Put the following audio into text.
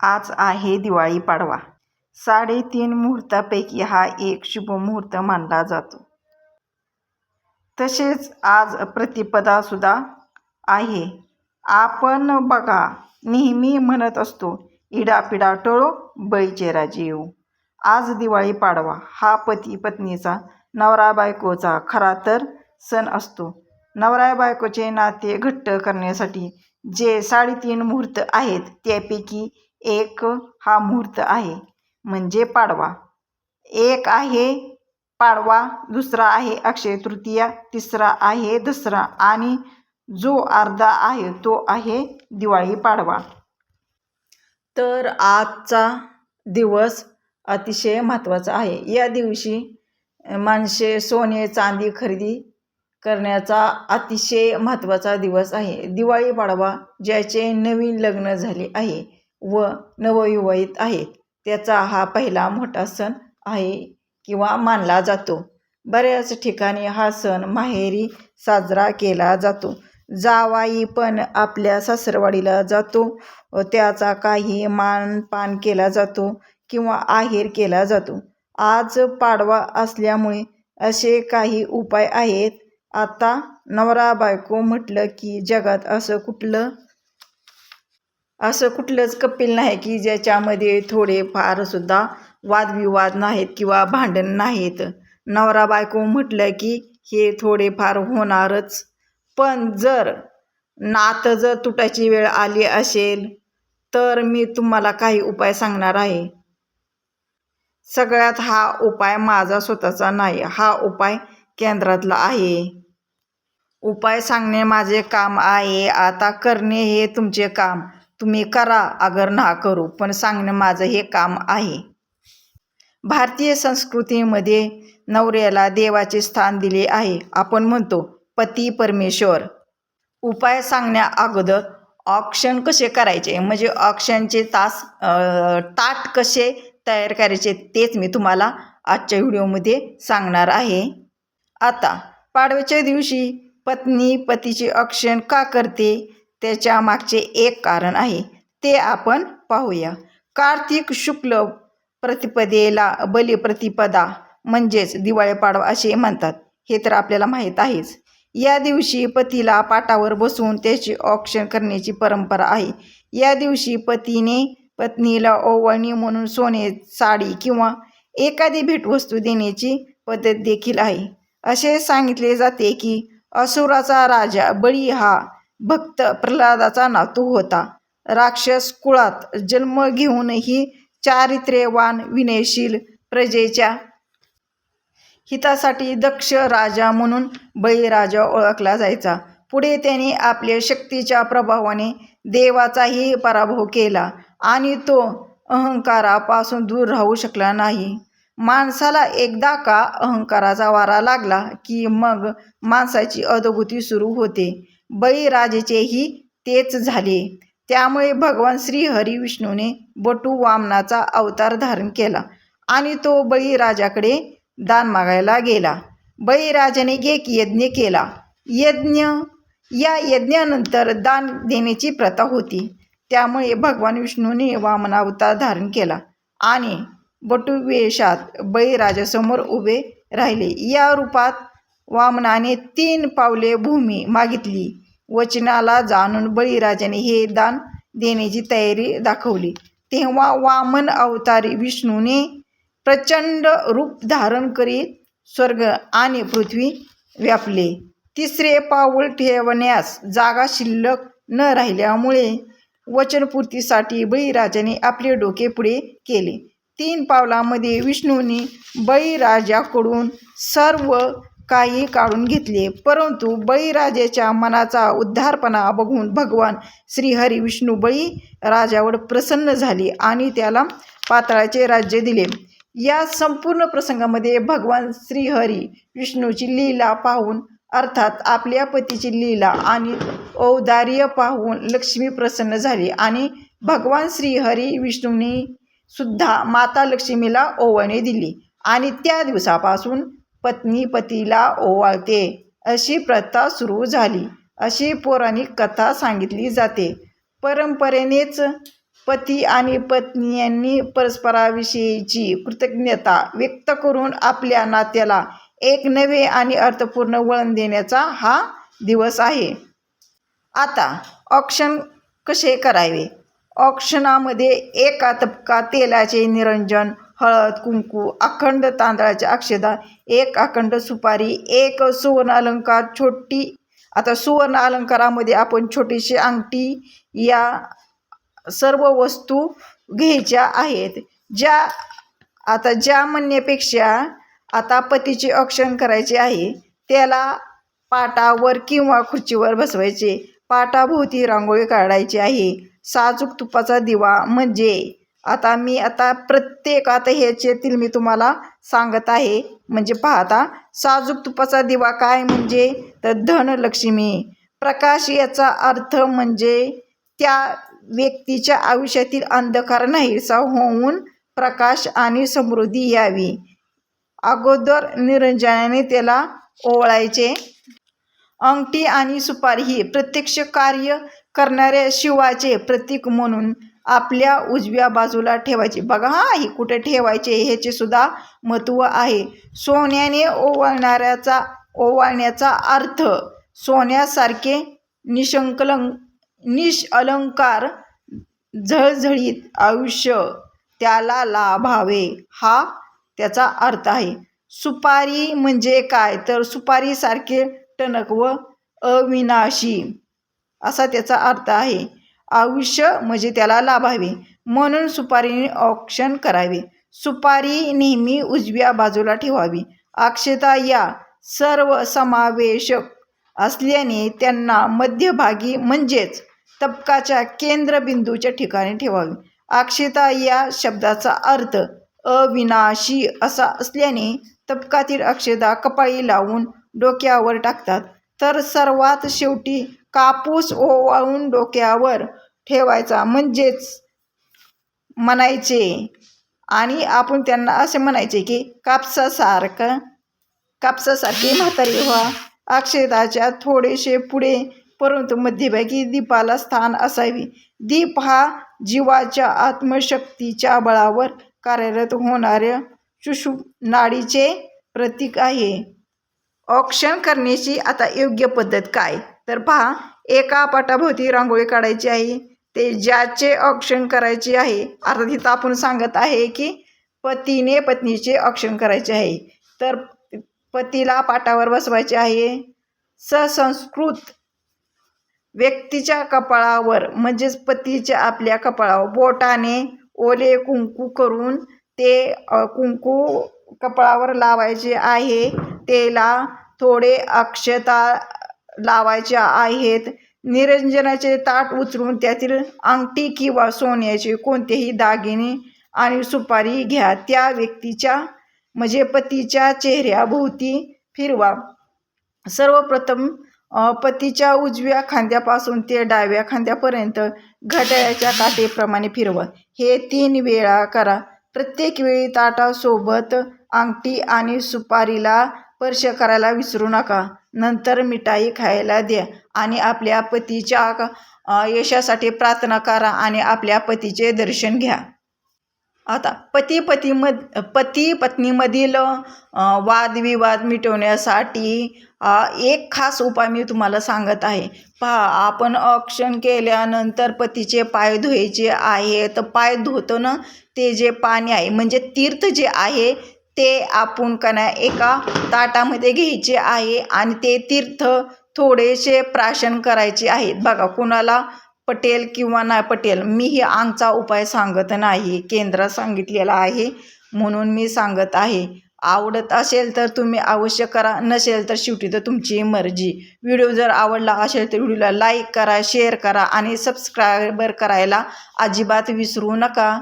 आज आहे दिवाळी पाडवा. साडेतीन मुहूर्तापैकी हा एक शुभ मुहूर्त मानला जातो. तसेच आज प्रतिपदासुद्धा आहे. आपण बघा नेहमी म्हणत असतो इडापिडा टळो बळीचे येऊ. आज दिवाळी पाडवा हा पती पत्नीचा नवरा बायकोचा खरा तर सण असतो. नवरा बायकोचे नाते घट्ट करण्यासाठी जे साडेतीन मुहूर्त आहेत त्यापैकी एक हा मुहूर्त आहे म्हणजे पाडवा. एक आहे पाडवा दुसरा आहे अक्षय तृतीया तिसरा आहे दसरा आणि जो अर्धा आहे तो आहे दिवाळी पाडवा. तर आजचा दिवस अतिशय महत्त्वाचा आहे. या दिवशी माणसे सोने चांदी खरेदी करण्याचा अतिशय महत्त्वाचा दिवस आहे. दिवाळी पाडवा ज्याचे नवीन लग्न झाले आहे. व नवविवाहित आहेत त्याचा हा पहिला मोठा सण आहे किंवा मानला जातो. बऱ्याच ठिकाणी हा सण माहेरी साजरा केला जातो. जावाई पण आपल्या सासरवाडीला जातो. व त्याचा काही मानपान केला जातो किंवा आहेर केला जातो. आज पाडवा असल्यामुळे असे काही उपाय आहेत. आता नवरा बायको म्हटलं की जगात असं कुठलं? असं कुठलंच कपिल नाही की ज्याच्यामध्ये थोडेफारसुद्धा सुद्धा वादविवाद नाहीत किंवा भांडण नाहीत. नवरा बायको म्हटलं की हे थोडेफार होणारच. पण जर नातं जर तुटायची वेळ आली असेल तर मी तुम्हाला काही उपाय सांगणार आहे. सगळ्यात हा उपाय माझा स्वतःचा नाही हा उपाय केंद्रातला आहे. उपाय सांगणे माझे काम आहे आता करणे हे तुमचे काम. तुम्ही करा अगर ना करू पण सांगणं माझं हे काम आहे. भारतीय संस्कृतीमध्ये नवऱ्याला देवाचे स्थान दिले आहे. आपण म्हणतो पती परमेश्वर. उपाय सांगण्या अगोदर ऑक्शन कसे करायचे? म्हणजे ऑक्शनचे तास ताट कसे तयार करायचे तेच मी तुम्हाला आजच्या व्हिडिओमध्ये सांगणार आहे. आता पाडव्याच्या दिवशी पत्नी पतीचे ऑक्शन का करते? त्याच्या मागचे एक कारण आहे. ते आपण पाहूया. कार्तिक शुक्ल प्रतिपदेला बलिप्रतिपदा म्हणजेच दिवाळी पाडवा असे म्हणतात. हे तर आपल्याला माहीत आहेच. या दिवशी पतीला पाटावर बसून त्याची औक्षण करण्याची परंपरा आहे. या दिवशी पतीने पत्नीला ओवळणी म्हणून सोने साडी किंवा एखादी भेटवस्तू देण्याची पद्धत देखील आहे. असे सांगितले जाते की असुराचा राजा बळी हा भक्त प्रल्हादाचा नातू होता. राक्षस कुळात जन्म घेऊनही चारित्र्यवान विनयशील प्रजेच्या हितासाठी दक्ष राजा म्हणून बळीराजा ओळखला जायचा. पुढे त्याने आपल्या शक्तीच्या प्रभावाने देवाचाही पराभव केला आणि तो अहंकारापासून दूर राहू शकला नाही. माणसाला एकदा का अहंकाराचा वारा लागला की मग माणसाची अधोगती सुरू होते. बळीराजेचेही तेच झाले. त्यामुळे भगवान श्रीहरी विष्णूने बटू वामनाचा अवतार धारण केला आणि तो बळीराजाकडे दान मागायला गेला. बळीराजाने एक यज्ञ केला. यज्ञ या यज्ञानंतर दान देण्याची प्रथा होती. त्यामुळे भगवान विष्णूने वामन अवतार धारण केला आणि बटू वेशात बळीराजासमोर उभे राहिले. या रूपात वामनाने तीन पावले भूमी मागितली. वचनाला जाणून बळीराजाने हे दान देण्याची तयारी दाखवली. तेव्हा वामन अवतारी विष्णूने प्रचंड रूप धारण करीत स्वर्ग आणि पृथ्वी व्यापले. तिसरे पाऊल ठेवण्यास जागा शिल्लक न राहिल्यामुळे वचनपूर्तीसाठी बळीराजाने आपले डोके पुढे केले. तीन पावलामध्ये विष्णूने बळीराजाकडून सर्व काही काढून घेतले. परंतु बळीराजाच्या मनाचा उद्धारपणा बघून भगवान श्रीहरी विष्णू बळी राजावर प्रसन्न झाले आणि त्याला पाताळाचे राज्य दिले. या संपूर्ण प्रसंगामध्ये भगवान श्रीहरी विष्णूची लीला पाहून अर्थात आपल्या पतीची लीला आणि औदार्य पाहून लक्ष्मी प्रसन्न झाली आणि भगवान श्रीहरी विष्णूंनी सुद्धा माता लक्ष्मीला ओवणे दिली आणि त्या दिवसापासून पत्नी पतीला ओवाळते. अशी प्रथा सुरू झाली. अशी पौराणिक कथा सांगितली जाते. परंपरेनेच पती आणि पत्नी यांनी परस्पराविषयीची कृतज्ञता व्यक्त करून आपल्या नात्याला एक नवे आणि अर्थपूर्ण वळण देण्याचा हा दिवस आहे. आता ऑक्शन कसे करावे? ऑक्शनामध्ये एका तबका तेलाचे निरंजन हळद कुंकू अखंड तांदळाचे अक्षदा एक अखंड सुपारी एक सुवर्ण अलंकार छोटी आता सुवर्ण अलंकारामध्ये आपण छोटीशी अंगठी या सर्व वस्तू घ्यायच्या आहेत. ज्या आता ज्या म्हणण्यापेक्षा आता पतीचे औक्षण करायचे आहे त्याला पाटावर किंवा खुर्चीवर बसवायचे. पाटाभोवती रांगोळी काढायची आहे. साजूक तुपाचा दिवा म्हणजे आता मी आता प्रत्येक आता ह्याच्यातील मी तुम्हाला सांगत आहे. म्हणजे पाहता साजूक तुपाचा दिवा काय म्हणजे? तर धनलक्ष्मी. प्रकाश याचा अर्थ म्हणजे त्या व्यक्तीच्या आयुष्यातील अंधकार नाहीसा होऊन प्रकाश आणि समृद्धी यावी. अगोदर निरंजनाने त्याला ओवळायचे. अंगठी आणि सुपारी ही प्रत्यक्ष कार्य करणाऱ्या शिवाचे प्रतीक म्हणून आपल्या उजव्या बाजूला ठेवायचे. बघा हा ही कुठे ठेवायचे ह्याचे सुद्धा महत्त्व आहे. सोन्याने ओवाळणाऱ्याचा ओवाळण्याचा अर्थ सोन्यासारखे निशंकलं निश अलंकार झळझळीत आयुष्य त्याला लाभावे. हा त्याचा अर्थ आहे. सुपारी म्हणजे काय? तर सुपारीसारखे टणक व अविनाशी. असा त्याचा अर्थ आहे. आयुष्य म्हणजे त्याला लाभावे. म्हणून सुपारीने ऑक्शन करावे. सुपारी नेहमी उजव्या बाजूला ठेवावी. अक्षता या सर्व समावेशक असल्याने त्यांना मध्यभागी म्हणजेच तबकाच्या केंद्रबिंदूच्या ठिकाणी ठेवावी. अक्षता या शब्दाचा अर्थ अविनाशी असा असल्याने तबकातील अक्षता कपाळी लावून डोक्यावर टाकतात. तर सर्वात शेवटी कापूस ओवाळून डोक्यावर ठेवायचा म्हणजेच म्हणायचे. आणि आपण त्यांना असे म्हणायचे की कापसासारखं कापसासारखी म्हातारी व्हा. अक्षताच्या थोडेसे पुढे परंतु मध्यभागी दीपाला स्थान असावी. दीप हा जीवाच्या आत्मशक्तीच्या बळावर कार्यरत होणाऱ्या सुषु नाडीचे प्रतीक आहे. ऑक्शन करण्याची आता योग्य पद्धत काय? तर पहा एका पाटाभोवती रांगोळी काढायची आहे. ते ज्याचे औक्षण करायचे आहे अर्थात तिथं आपण सांगत आहे की पतीने पत्नीचे औक्षण करायचे आहे. तर पतीला पाटावर बसवायचे आहे. ससंस्कृत व्यक्तीच्या कपाळावर म्हणजेच पतीच्या आपल्या कपाळावर बोटाने ओले कुंकू करून ते कुंकू कपाळावर लावायचे आहे. त्याला थोडे अक्षता लावायच्या आहेत. निरंजनाचे ताट उचलून त्यातील अंगठी किंवा सोन्याचे कोणतेही दागिने आणि सुपारी घ्या. त्या व्यक्तीच्या म्हणजे पतीच्या चेहऱ्याभोवती फिरवा. सर्वप्रथम पतीच्या उजव्या खांद्यापासून ते डाव्या खांद्यापर्यंत घड्याळाच्या काठीप्रमाणे फिरवा. हे तीन वेळा करा. प्रत्येक वेळी ताटासोबत अंगठी आणि सुपारीला स्पर्श करायला विसरू नका. नंतर मिठाई खायला द्या आणि आपल्या पतीच्या यशासाठी प्रार्थना करा आणि आपल्या पतीचे दर्शन घ्या. आता पती पतीम पती पत्नीमधील वादविवाद मिटवण्यासाठी एक खास उपाय मी तुम्हाला सांगत आहे. पहा आपण औक्षण केल्यानंतर पतीचे पाय धुवायचे आहे तर पाय धुतो ना ते जे पाणी आहे म्हणजे तीर्थ जे आहे ते आपण का नाही एका ताटामध्ये घ्यायचे आहे आणि ते तीर्थ थोडेसे प्राशन करायचे आहेत. बघा कुणाला पटेल किंवा नाही पटेल मी ही आमचा उपाय सांगत नाही केंद्रात सांगितलेला आहे म्हणून मी सांगत आहे. आवडत असेल तर तुम्ही अवश्य करा नसेल तर शेवटी तर तुमची मर्जी. व्हिडिओ जर आवडला असेल तर व्हिडिओला लाईक करा शेअर करा आणि सबस्क्रायबर करायला अजिबात विसरू नका.